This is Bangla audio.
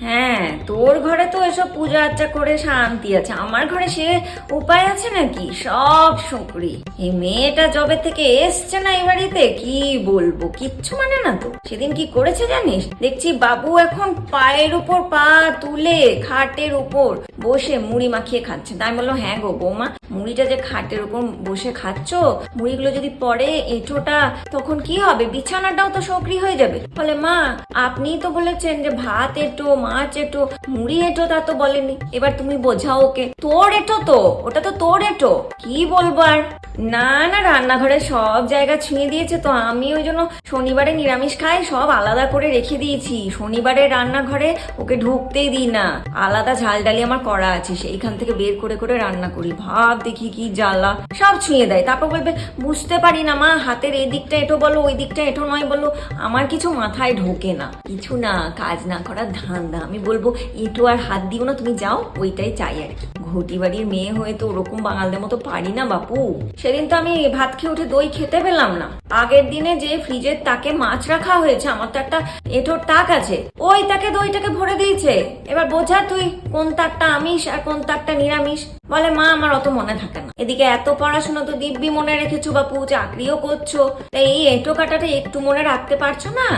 হ্যাঁ তোর ঘরে তো এসব পূজা আর্চা করে শান্তি আছে। আমার ঘরে সে উপায় আছে নাকি? সব শুকরি। এই মেয়েটা জবে থেকে এসছে না এই বাড়িতে, কি বলব? কিচ্ছু মানে না তো। সেদিন কি করেছে জানিস? দেখছি বাবু এখন পায়ের উপর পা তুলে খাটের উপর বসে মুড়ি মাখিয়ে খাচ্ছে। তাই বলল হ্যাঁ গো বৌমা, মুড়িটা যে খাটের উপর বসে খাচ্ছ, মুড়িগুলো যদি পরে এঁঠোটা তখন কি হবে? বিছানাটাও তো সক্রিয় হয়ে যাবে। বলে, মা আপনি তো বলেছেন যে ভাত এঁটো, মাছ এঁটো, মুড়ি এঁটো তা তো বলেনি। এবার তুমি বোঝাও ওকে। তোর এঁটো তো, ওটা তো তোর এঁটো। কি বলব আর? না না, রান্নাঘরে সব জায়গা ছুঁয়ে দিয়েছে তো আমি ওই জন্য শনিবারে নিরামিষ খাই, সব আলাদা করে রেখে দিয়েছি। শনিবারে রান্নাঘরে ওকে ঢুকতেই দিই না। আলাদা ঝাল ডালি আমার করা আছে, সেইখান থেকে বের করে করে রান্না করি। ভাব দেখি কি জ্বালা। সব ছুঁয়ে দেয়। তারপর বলবে, বুঝতে পারি না মা, হাতের এই দিকটা এটো বলো, ওই দিকটা এটো নয় বলো। আমার কিছু মাথায় ঢোকে না। কিছু না, কাজ না করার ধান্দা। আমি বলব, এটো আর হাত দিও না, তুমি যাও, ওইটাই চাই আর কি। ঘটি বাড়ির মেয়ে হয়ে তো ওরকম বাঙালদের মতো পারি না বাপু। সেদিন তো আমি ভাত খেয়ে উঠে দই খেতে পেলাম না। আগের দিনে যে ফ্রিজের তাকে মাছ রাখা হয়েছে, আমার তো একটা এঁটোর তাক আছে। ওই তাকে দইটাকে ভরে দিয়েছে। এবার বোঝা তুই কোন তাকটা আমিষ আর কোন তাকটা নিরামিষ। বলে, মা, আমার অত মনে থাকে না। এদিকে এত পড়াশোনা তো দিব্যি মনে রেখেছো বাপু, চাকরিও করছ। তাই এই এঁটো কাটাটা একটু মনে রাখতে পারছ না?